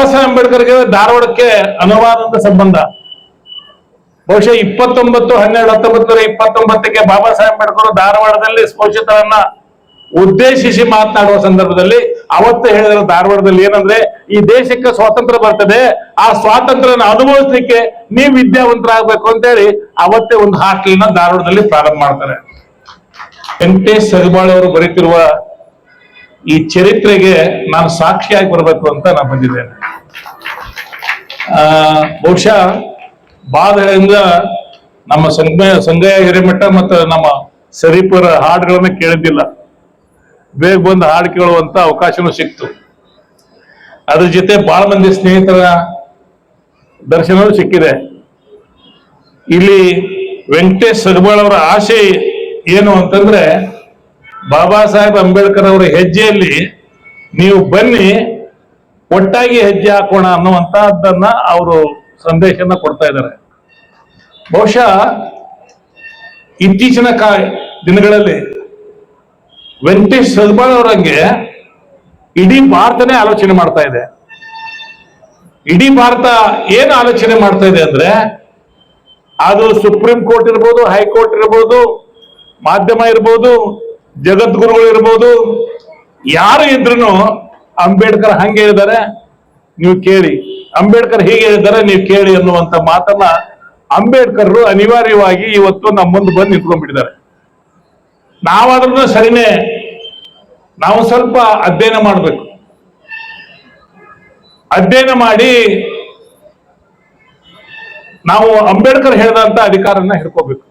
ಬಾಬಾ ಸಾಹೇಬ್ ಅಂಬೇಡ್ಕರ್ಗೆ ಧಾರವಾಡಕ್ಕೆ ಅನುವಾದದ ಸಂಬಂಧ. ಬಹುಶಃ ಇಪ್ಪತ್ತೊಂಬತ್ತು, ಹನ್ನೆರಡು ಹತ್ತೊಂಬತ್ತು ನೂರ ಇಪ್ಪತ್ತೊಂಬತ್ತಕ್ಕೆ ಬಾಬಾ ಸಾಹೇಬ್ ಅಂಬೇಡ್ಕರ್ ಧಾರವಾಡದಲ್ಲಿ ಸ್ಪೋಷಿತರನ್ನ ಉದ್ದೇಶಿಸಿ ಮಾತನಾಡುವ ಸಂದರ್ಭದಲ್ಲಿ ಅವತ್ತು ಹೇಳಿದ್ರು ಧಾರವಾಡದಲ್ಲಿ ಏನಂದ್ರೆ, ಈ ದೇಶಕ್ಕೆ ಸ್ವಾತಂತ್ರ್ಯ ಬರ್ತದೆ, ಆ ಸ್ವಾತಂತ್ರ್ಯನ ಅನುಭವಿಸ್ಲಿಕ್ಕೆ ನೀವು ವಿದ್ಯಾವಂತರಾಗಬೇಕು ಅಂತೇಳಿ ಅವತ್ತೇ ಒಂದು ಹಾಸ್ಟೆಲ್ನ ಧಾರವಾಡದಲ್ಲಿ ಪ್ರಾರಂಭ ಮಾಡ್ತಾರೆ. ವೆಂಕಟೇಶ್ ಸರಿಬಾಳ್ ಅವರು ಬರೀತಿರುವ ಈ ಚರಿತ್ರೆಗೆ ನಾನು ಸಾಕ್ಷಿಯಾಗಿ ಬರಬೇಕು ಅಂತ ನಾನು ಬಂದಿದ್ದೇನೆ. ಬಹುಶಃ ಬಾಧೆಯಿಂದ ನಮ್ಮ ಸಂಘ ಸಂಗಯ ಹಿರೇಮಠ ಮತ್ತು ನಮ್ಮ ಸರೀಪರ ಹಾಡುಗಳನ್ನ ಕೇಳಿದ್ದಿಲ್ಲ. ಬೇಗ ಬಂದು ಹಾಡು ಕೇಳುವಂತ ಅವಕಾಶನೂ ಸಿಕ್ತು. ಅದ್ರ ಜೊತೆ ಬಹಳ ಮಂದಿ ಸ್ನೇಹಿತರ ದರ್ಶನವೂ ಸಿಕ್ಕಿದೆ. ಇಲ್ಲಿ ವೆಂಕಟೇಶ್ ಸಗಬಾಳ್ ಅವರ ಆಸೆ ಏನು ಅಂತಂದ್ರೆ ಬಾಬಾ ಸಾಹೇಬ್ ಅಂಬೇಡ್ಕರ್ ಅವರ ಹೆಜ್ಜೆಯಲ್ಲಿ ನೀವು ಬನ್ನಿ, ಒಟ್ಟಾಗಿ ಹೆಜ್ಜೆ ಹಾಕೋಣ ಅನ್ನುವಂತಹದ್ದನ್ನ ಅವರು ಸಂದೇಶನ ಕೊಡ್ತಾ ಇದ್ದಾರೆ. ಬಹುಶಃ ಇತ್ತೀಚಿನ ಕಾ ದಿನಗಳಲ್ಲಿ ವೆಂಕಟೇಶ್ ಸದ್ಬಾಳ್ ಅವರಂಗೆ ಇಡೀ ಭಾರತನೇ ಆಲೋಚನೆ ಮಾಡ್ತಾ ಇದೆ. ಇಡೀ ಭಾರತ ಏನು ಆಲೋಚನೆ ಮಾಡ್ತಾ ಇದೆ ಅಂದ್ರೆ, ಅದು ಸುಪ್ರೀಂ ಕೋರ್ಟ್ ಇರ್ಬೋದು, ಹೈಕೋರ್ಟ್ ಇರ್ಬೋದು, ಮಾಧ್ಯಮ ಇರ್ಬೋದು ಜಗದ್ಗುರುಗಳು ಇರ್ಬೋದು, ಯಾರು ಇದ್ರು ಅಂಬೇಡ್ಕರ್ ಹಂಗೆ ಹೇಳಿದ್ದಾರೆ, ನೀವು ಕೇಳಿ. ಅಂಬೇಡ್ಕರ್ ಹೀಗೆ ಹೇಳಿದ್ದಾರೆ, ನೀವು ಕೇಳಿ ಅನ್ನುವಂತ ಮಾತನ್ನ ಅಂಬೇಡ್ಕರ್ ಅನಿವಾರ್ಯವಾಗಿ ಇವತ್ತು ನಮ್ಮ ಮುಂದೆ ಬಂದು ನಿಂತ್ಕೊಂಡ್ಬಿಟ್ಟಿದ್ದಾರೆ. ನಾವಾದ್ರೂ ಸರಿನೇ, ನಾವು ಸ್ವಲ್ಪ ಅಧ್ಯಯನ ಮಾಡಬೇಕು. ಅಧ್ಯಯನ ಮಾಡಿ ನಾವು ಅಂಬೇಡ್ಕರ್ ಹೇಳಿದಂತ ಅಧಿಕಾರನ ಹಿಡ್ಕೋಬೇಕು.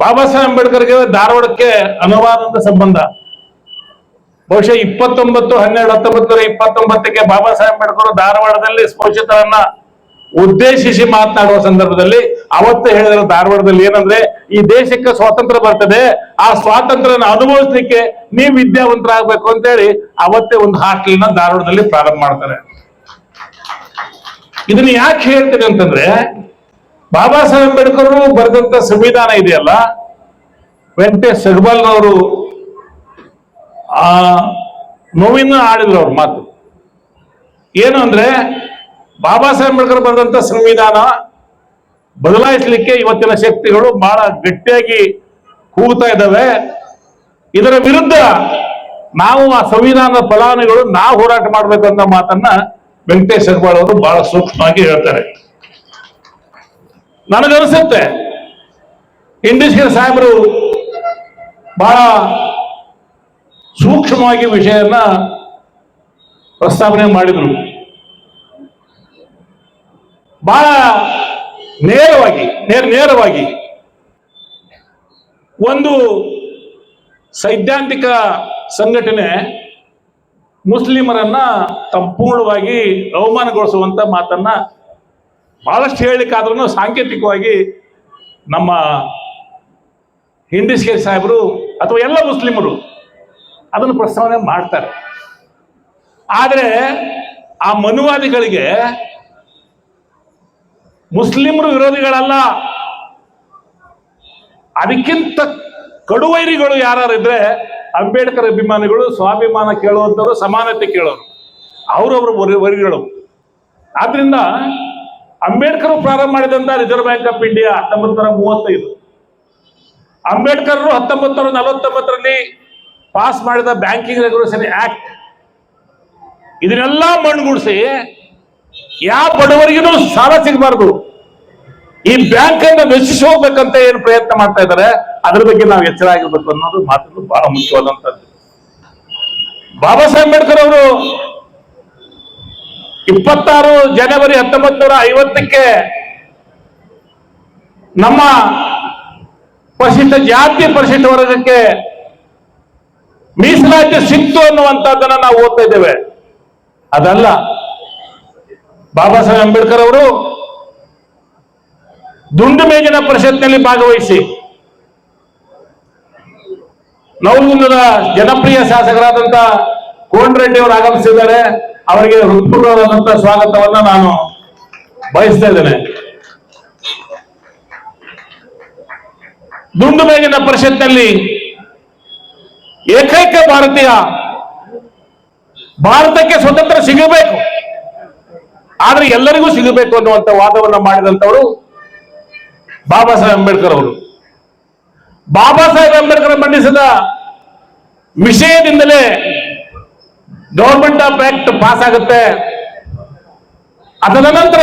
ಬಾಬಾ ಸಾಹೇಬ್ ಅಂಬೇಡ್ಕರ್ಗೆ ಧಾರವಾಡಕ್ಕೆ ಅನುವಾದದ ಸಂಬಂಧ. ಬಹುಶಃ ಇಪ್ಪತ್ತೊಂಬತ್ತು, ಹನ್ನೆರಡು ಹತ್ತೊಂಬತ್ತು ನೂರ ಇಪ್ಪತ್ತೊಂಬತ್ತಕ್ಕೆ ಬಾಬಾ ಸಾಹೇಬ್ ಅಂಬೇಡ್ಕರ್ ಧಾರವಾಡದಲ್ಲಿ ಸ್ಪೋಷಿತರನ್ನ ಉದ್ದೇಶಿಸಿ ಮಾತನಾಡುವ ಸಂದರ್ಭದಲ್ಲಿ ಅವತ್ತು ಹೇಳಿದ್ರ ಧಾರವಾಡದಲ್ಲಿ ಏನಂದ್ರೆ, ಈ ದೇಶಕ್ಕೆ ಸ್ವಾತಂತ್ರ್ಯ ಬರ್ತದೆ, ಆ ಸ್ವಾತಂತ್ರ್ಯನ ಅನುಭವಿಸ್ಲಿಕ್ಕೆ ನೀವು ವಿದ್ಯಾವಂತರಾಗಬೇಕು ಅಂತೇಳಿ ಅವತ್ತೇ ಒಂದು ಹಾಸ್ಟೆಲ್ನ ಧಾರವಾಡದಲ್ಲಿ ಪ್ರಾರಂಭ ಮಾಡ್ತಾರೆ. ಇದನ್ನ ಯಾಕೆ ಹೇಳ್ತೀನಿ ಅಂತಂದ್ರೆ ಬಾಬಾ ಸಾಹೇಬ್ ಅಂಬೇಡ್ಕರ್ ಬರೆದಂತ ಸಂವಿಧಾನ ಇದೆಯಲ್ಲ? ವೆಂಕಟೇಶ್ ಸಗಬಾಲ್ ಅವರು ಆ ನೋವಿನ ಆಡಿದ್ರು ಅವ್ರ ಮಾತು. ಏನು ಅಂದ್ರೆ, ಬಾಬಾ ಸಾಹೇಬ್ ಅಂಬೇಡ್ಕರ್ ಬರೆದಂತ ಸಂವಿಧಾನ ಬದಲಾಯಿಸಲಿಕ್ಕೆ ಇವತ್ತಿನ ಶಕ್ತಿಗಳು ಬಹಳ ಗಟ್ಟಿಯಾಗಿ ಕೂಗ್ತಾ ಇದ್ದಾವೆ. ಇದರ ವಿರುದ್ಧ ನಾವು ಆ ಸಂವಿಧಾನದ ಫಲಾನುಗಳು ನಾವು ಹೋರಾಟ ಮಾಡ್ಬೇಕು ಅನ್ನೋ ಮಾತನ್ನ ವೆಂಕಟೇಶ್ ಸಗಬಾಳ್ ಅವರು ಬಹಳ ಸೂಕ್ಷ್ಮವಾಗಿ ಹೇಳ್ತಾರೆ. ನನಗನ್ಸುತ್ತೆ. ಇಂಡಿಸ್ಕರ್ ಸಾಹೇಬರು ಬಹಳ ಸೂಕ್ಷ್ಮವಾಗಿ ವಿಷಯನ ಪ್ರಸ್ತಾವನೆ ಮಾಡಿದ್ರು. ಬಹಳ ನೇರವಾಗಿ, ನೇರ, ನೇರವಾಗಿ ಒಂದು ಸೈದ್ಧಾಂತಿಕ ಸಂಘಟನೆ ಮುಸ್ಲಿಮರನ್ನ ಸಂಪೂರ್ಣವಾಗಿ ಅವಮಾನಗೊಳಿಸುವಂತ ಮಾತನ್ನ ಬಹಳಷ್ಟು ಹೇಳಲಿಕ್ಕಾದ್ರೂ ಸಾಂಕೇತಿಕವಾಗಿ ನಮ್ಮ ಹಿಂಡಿಸ್ಕೇರಿ ಸಾಹೇಬರು ಅಥವಾ ಎಲ್ಲ ಮುಸ್ಲಿಮರು ಅದನ್ನು ಪ್ರಸ್ತಾವನೆ ಮಾಡ್ತಾರೆ. ಆದರೆ ಆ ಮನುವಾದಿಗಳಿಗೆ ಮುಸ್ಲಿಮರು ವಿರೋಧಿಗಳಲ್ಲ. ಅದಕ್ಕಿಂತ ಕಡುವೈರಿಗಳು ಯಾರು ಇದ್ರೆ ಅಂಬೇಡ್ಕರ್ ಅಭಿಮಾನಿಗಳು, ಸ್ವಾಭಿಮಾನ ಕೇಳುವಂಥವ್ರು ಸಮಾನತೆ ಕೇಳೋರು. ಅವರವರು ವರಿಗಳು. ಆದ್ರಿಂದ ಅಂಬೇಡ್ಕರ್ ಪ್ರಾರಂಭ ಮಾಡಿದಂತ ರಿಸರ್ವ್ ಬ್ಯಾಂಕ್ ಆಫ್ ಇಂಡಿಯಾ ಹತ್ತೊಂಬತ್ತು ಮೂವತ್ತೈದು. ಅಂಬೇಡ್ಕರ್ ಹತ್ತೊಂಬತ್ತು ನೂರ ನಲವತ್ತೊಂಬತ್ತರಲ್ಲಿ ಪಾಸ್ ಮಾಡಿದ ಬ್ಯಾಂಕಿಂಗ್ ರೆಗ್ಯುಲೇಷನ್ ಆಕ್ಟ್. ಇದನ್ನೆಲ್ಲ ಮಣ್ಣುಗೂಡಿಸಿ ಯಾವ ಬಡವರಿಗೂ ಸಾಲ ಸಿಗಬಾರ್ದು. ಈ ಬ್ಯಾಂಕ್ ಅನ್ನ ನಶಿಸಿ ಹೋಗ್ಬೇಕಂತ ಏನು ಪ್ರಯತ್ನ ಮಾಡ್ತಾ ಇದ್ದಾರೆ, ಅದ್ರ ಬಗ್ಗೆ ನಾವು ಎಚ್ಚರ ಆಗಿರ್ಬೇಕು ಅನ್ನೋದು ಮಾತು ಬಹಳ ಮುಖ್ಯವಾದಂತದ್ದು ಬಾಬಾ ಸಾಹೇಬ್ ಅಂಬೇಡ್ಕರ್ ಅವರು ಇಪ್ಪತ್ತಾರು ಜನವರಿ ಹತ್ತೊಂಬತ್ತು ನೂರ ಐವತ್ತಕ್ಕೆ ನಮ್ಮ ಪರಿಶಿಷ್ಟ ಜಾತಿ ಪರಿಶಿಷ್ಟ ವರ್ಗಕ್ಕೆ ಮೀಸಲಾತಿ ಸಿಕ್ತು ಅನ್ನುವಂಥದ್ದನ್ನ ನಾವು ಓದ್ತಾ ಇದ್ದೇವೆ. ಅದಲ್ಲ, ಬಾಬಾ ಸಾಹೇಬ್ ಅಂಬೇಡ್ಕರ್ ಅವರು ದುಂಡು ಮೇಜಿನ ಪರಿಷತ್ನಲ್ಲಿ ಭಾಗವಹಿಸಿ ನವಲಗುಂದದ ಜನಪ್ರಿಯ ಶಾಸಕರಾದಂತ ಕೋನ್ ರೆಡ್ಡಿ ಅವರು ಆಗಮಿಸಿದ್ದಾರೆ, ಅವರಿಗೆ ಹೃತ್ಪೂರ್ವವಾದಂತ ಸ್ವಾಗತವನ್ನ ನಾನು ಬಯಸ್ತಾ ಇದ್ದೇನೆ. ದುಂಡು ಮೇಜಿನ ಪರಿಷತ್ನಲ್ಲಿ ಏಕೈಕ ಭಾರತೀಯ, ಭಾರತಕ್ಕೆ ಸ್ವತಂತ್ರ ಸಿಗಬೇಕು. ಆದ್ರೆ ಎಲ್ಲರಿಗೂ ಸಿಗಬೇಕು ಅನ್ನುವಂತ ವಾದವನ್ನ ಮಾಡಿದಂಥವರು ಬಾಬಾ ಸಾಹೇಬ್ ಅಂಬೇಡ್ಕರ್ ಅವರು. ಬಾಬಾ ಸಾಹೇಬ್ ಅಂಬೇಡ್ಕರ್ ಮಂಡಿಸಿದ ವಿಷಯದಿಂದಲೇ ಗವರ್ಮೆಂಟ್ ಆಫ್ ಆಕ್ಟ್ ಪಾಸ್ ಆಗುತ್ತೆ. ಅದರ ನಂತರ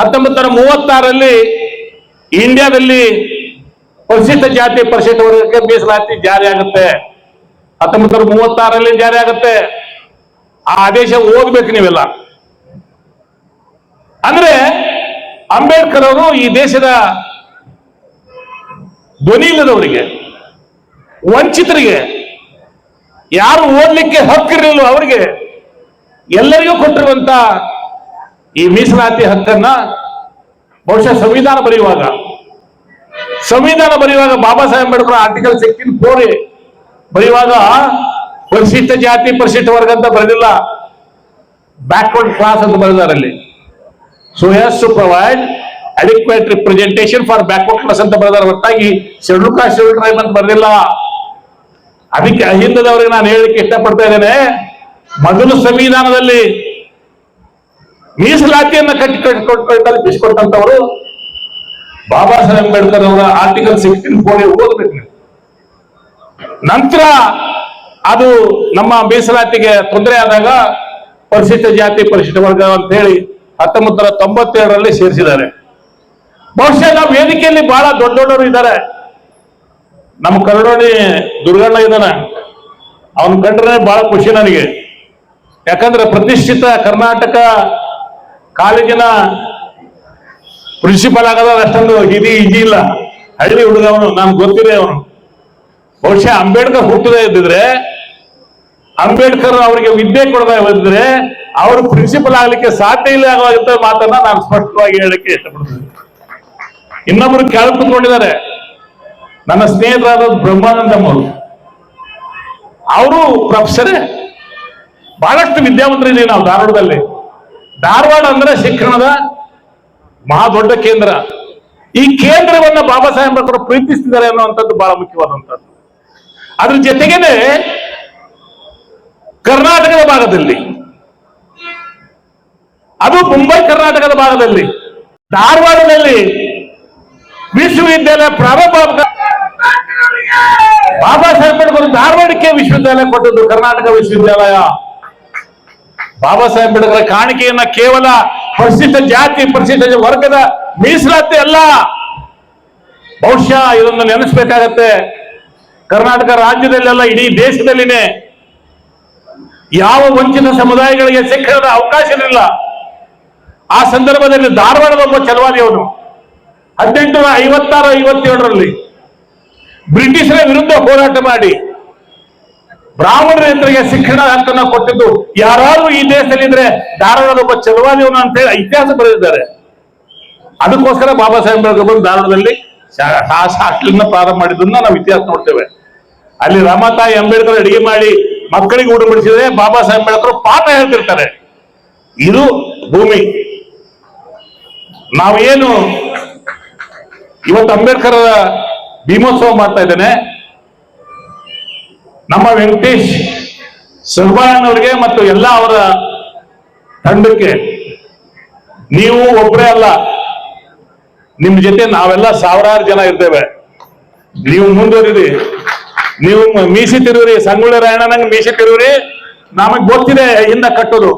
ಹತ್ತೊಂಬತ್ತು ನೂರ ಮೂವತ್ತಾರಲ್ಲಿ ಇಂಡಿಯಾದಲ್ಲಿ ಪರಿಶಿಷ್ಟ ಜಾತಿ ಪರಿಶಿಷ್ಟ ವರ್ಗಕ್ಕೆ ಮೀಸಲಾತಿ ಜಾರಿ ಆಗುತ್ತೆ. ಹತ್ತೊಂಬತ್ತು ನೂರ ಮೂವತ್ತಾರಲ್ಲಿ ಜಾರಿ ಆಗುತ್ತೆ. ಆ ಆದೇಶ ಓದ್ಬೇಕು ನೀವೆಲ್ಲ. ಅಂದ್ರೆ ಅಂಬೇಡ್ಕರ್ ಅವರು ಈ ದೇಶದ ಧ್ವನಿ ಇಲ್ಲದವರಿಗೆ, ವಂಚಿತರಿಗೆ ಯಾರು ಓದ್ಲಿಕ್ಕೆ ಹಕ್ಕಿರಲಿಲ್ಲ ಅವರಿಗೆ ಎಲ್ಲರಿಗೂ ಕೊಟ್ಟಿರುವಂತ ಈ ಮೀಸಲಾತಿ ಹಕ್ಕನ್ನ ಬಹುಶಃ ಸಂವಿಧಾನ ಬರೆಯುವಾಗ ಸಂವಿಧಾನ ಬರೆಯುವಾಗ Baba Saheb Ambedkar article sixteen four ಬರೆಯುವಾಗ, ಪರಿಶಿಷ್ಟ ಜಾತಿ, ಪರಿಶಿಷ್ಟ ವರ್ಗ ಅಂತ ಬರೆದಿಲ್ಲ. ಬ್ಯಾಕ್ವರ್ಡ್ ಕ್ಲಾಸ್ ಅಂತ ಬರೆದಾರೆ ಅಲ್ಲಿ. So has to provide adequate representation for backward class ಅಂತ ಬರೆದಾರೆ ಹೊರತಾಗಿ ಶೆಡ್ಯೂಲ್ ಕಾಸ್ಟ್ ಶೆಡ್ಯೂಲ್ ಟ್ರೈಬ್ ಅಂತ ಬರೆದಿಲ್ಲ. ಅದಕ್ಕೆ ಅಹಿಂದದವರಿಗೆ ನಾನು ಹೇಳಲಿಕ್ಕೆ ಇಷ್ಟಪಡ್ತಾ ಇದ್ದೇನೆ ಮೊದಲು ಸಂವಿಧಾನದಲ್ಲಿ ಮೀಸಲಾತಿಯನ್ನು ಕಟ್ಟಿ ಕಟ್ಟಿ ಕಲ್ಪಿಸಿಕೊಟ್ಟಂತವರು ಬಾಬಾ ಸಾಹೇಬ್ ಅಂಬೇಡ್ಕರ್ ಅವರ ಆರ್ಟಿಕಲ್ ಸಿಕ್ಸ್ಟೀನ್ ಫೋರ್ ಓದಬೇಕು ನೀವು. ನಂತರ ಅದು ನಮ್ಮ ಮೀಸಲಾತಿಗೆ ತೊಂದರೆ ಆದಾಗ ಪರಿಶಿಷ್ಟ ಜಾತಿ, ಪರಿಶಿಷ್ಟ ವರ್ಗ ಅಂತ ಹೇಳಿ ಹತ್ತೊಂಬತ್ತರ ತೊಂಬತ್ತೇಳರಲ್ಲಿ ಸೇರಿಸಿದ್ದಾರೆ. ಬಹುಶಃ ನಾವು ವೇದಿಕೆಯಲ್ಲಿ ಬಹಳ ದೊಡ್ಡ ದೊಡ್ಡವರು ಇದ್ದಾರೆ ನಮ್ಮ ಕರಡೋಣಿ ದುರ್ಗಣ್ಣ ಇದ್ದಾನೆ. ಅವನ್ ಕಂಡ್ರೆ ಬಹಳ ಖುಷಿ ನನಗೆ. ಯಾಕಂದ್ರೆ ಪ್ರತಿಷ್ಠಿತ ಕರ್ನಾಟಕ ಕಾಲೇಜಿನ ಪ್ರಿನ್ಸಿಪಲ್ ಆಗದ ಅಷ್ಟೊಂದು ಹಿದಿ ಇಜಿ ಇಲ್ಲ. ಹಳ್ಳಿ ಹುಡುಗ ಅವನು ನಾನು ಗೊತ್ತಿದೆ ಅವನು. ಬಹುಶಃ ಅಂಬೇಡ್ಕರ್ ಹುಟ್ಟದೇ ಇದ್ದಿದ್ರೆ, ಅಂಬೇಡ್ಕರ್ ಅವರಿಗೆ ವಿದ್ಯೆ ಕೊಡದ ಇದ್ರೆ ಅವರು ಪ್ರಿನ್ಸಿಪಲ್ ಆಗ್ಲಿಕ್ಕೆ ಸಾಧ್ಯ ಇಲ್ಲ ಆಗುವಂತ ಮಾತನ್ನ ನಾನು ಸ್ಪಷ್ಟವಾಗಿ ಹೇಳಕ್ಕೆ ಇಷ್ಟಪಡ್ತೀನಿ. ಇನ್ನೊಬ್ರು ಕೆಳಗೆ ನನ್ನ ಸ್ನೇಹಿತರಾದ ಬ್ರಹ್ಮಾನಂದ ಅವರು ಅವರು ಪ್ರೊಫೆಸರೇ ಬಹಳಷ್ಟು ವಿದ್ಯಾವಂತರಿದ್ದೀವಿ ನಾವು ಧಾರವಾಡದಲ್ಲಿ. ಧಾರವಾಡ ಅಂದ್ರೆ ಶಿಕ್ಷಣದ ಮಹಾ ದೊಡ್ಡ ಕೇಂದ್ರ. ಈ ಕೇಂದ್ರವನ್ನ ಬಾಬಾ ಸಾಹೇಬ್ ಅಂಬೇಡ್ಕರ್ ಪ್ರೀತಿಸ್ತಿದ್ದಾರೆ ಅನ್ನುವಂಥದ್ದು ಬಹಳ ಮುಖ್ಯವಾದಂಥದ್ದು. ಅದ್ರ ಜೊತೆಗೇನೆ ಕರ್ನಾಟಕದ ಭಾಗದಲ್ಲಿ, ಅದು ಮುಂಬೈ ಕರ್ನಾಟಕದ ಭಾಗದಲ್ಲಿ, ಧಾರವಾಡದಲ್ಲಿ ವಿಶ್ವವಿದ್ಯಾಲಯ ಪ್ರಾರಂಭ ಬಾಬಾ ಸಾಹೇಬ್ ಅಂಬೇಡ್ಕರ್ ಧಾರವಾಡಕ್ಕೆ ವಿಶ್ವವಿದ್ಯಾಲಯ ಕೊಟ್ಟದ್ದು ಕರ್ನಾಟಕ ವಿಶ್ವವಿದ್ಯಾಲಯ. ಬಾಬಾ ಸಾಹೇಬ್ ಅಂಬೇಡ್ಕರ್ ಕಾಣಿಕೆಯನ್ನ ಕೇವಲ ಪರಿಶಿಷ್ಟ ಜಾತಿ ಪರಿಶಿಷ್ಟ ವರ್ಗದ ಮೀಸಲಾತಿ ಅಲ್ಲ. ಬಹುಶಃ ಇದನ್ನು ನೆನೆಸ್ಬೇಕಾಗತ್ತೆ. ಕರ್ನಾಟಕ ರಾಜ್ಯದಲ್ಲೆಲ್ಲ ಇಡೀ ದೇಶದಲ್ಲಿನೇ ಯಾವ ವಂಚಿತ ಸಮುದಾಯಗಳಿಗೆ ಶಿಕ್ಷಣದ ಅವಕಾಶ ಇರಲಿಲ್ಲ ಆ ಸಂದರ್ಭದಲ್ಲಿ ಧಾರವಾಡದ ಒಬ್ಬ ಚಲವಾದಿಯವನು ಹದಿನೆಂಟುನೂರ ಐವತ್ತಾರು, ಐವತ್ತೇಳರಲ್ಲಿ ಬ್ರಿಟಿಷರ ವಿರುದ್ಧ ಹೋರಾಟ ಮಾಡಿ ಬ್ರಾಹ್ಮಣರೇತರಿಗೆ ಶಿಕ್ಷಣ ಹಕ್ಕನ್ನ ಕೊಟ್ಟಿದ್ದು. ಯಾರಾದ್ರೂ ಈ ದೇಶದಲ್ಲಿ ಇದ್ರೆ ಧಾರವಾಡದ ಒಬ್ಬ ಚಲವಾದಿಯವನು ಅಂತ ಹೇಳಿ ಇತಿಹಾಸ ಬರೆದಿದ್ದಾರೆ. ಅದಕ್ಕೋಸ್ಕರ ಬಾಬಾ ಸಾಹೇಬ್ ಅಂಬೇಡ್ಕರ್ ಧಾರವಾಡದಲ್ಲಿ ಹಾಸ್ಟೆಲ್ನ ಪ್ರಾರಂಭ ಮಾಡಿದ್ದನ್ನ ನಾವು ಇತಿಹಾಸ ನೋಡ್ತೇವೆ. ಅಲ್ಲಿ ರಮಾತಾಯಿ ಅಂಬೇಡ್ಕರ್ ಅಡಿಗೆ ಮಾಡಿ ಮಕ್ಕಳಿಗೆ ಊಟ ಬಡಿಸಿದ್ರೆ ಬಾಬಾ ಸಾಹೇಬ್ ಅಂಬೇಡ್ಕರ್ ಪಾಠ ಹೇಳ್ತಿರ್ತಾರೆ. ಇದು ಭೂಮಿ. ನಾವೇನು ಇವತ್ತು ಅಂಬೇಡ್ಕರ್ ಭೀಮೋತ್ಸವ ಮಾಡ್ತಾ ಇದ್ದೇನೆ. ನಮ್ಮ ವೆಂಕಟೇಶ್ ಅವರಿಗೆ ಮತ್ತು ಎಲ್ಲ ಅವರ ತಂಡಕ್ಕೆ ನೀವು ಒಬ್ಬರೇ ಅಲ್ಲ, ನಿಮ್ ಜೊತೆ ನಾವೆಲ್ಲ ಸಾವಿರಾರು ಜನ ಇರ್ತೇವೆ. ನೀವು ಮುಂದುವರಿರಿ ನೀವು ಮೀಸಿ ತಿರುವಿರಿ, ಸಂಗೊಳ್ಳಿ ರಾಯಣ್ಣನಂಗ್ ಮೀಸಿ ತಿರುವಿರಿ. ನಮಗ್ ಗೊತ್ತಿದೆ, ಹಿಂದ ಕಟ್ಟೋದು.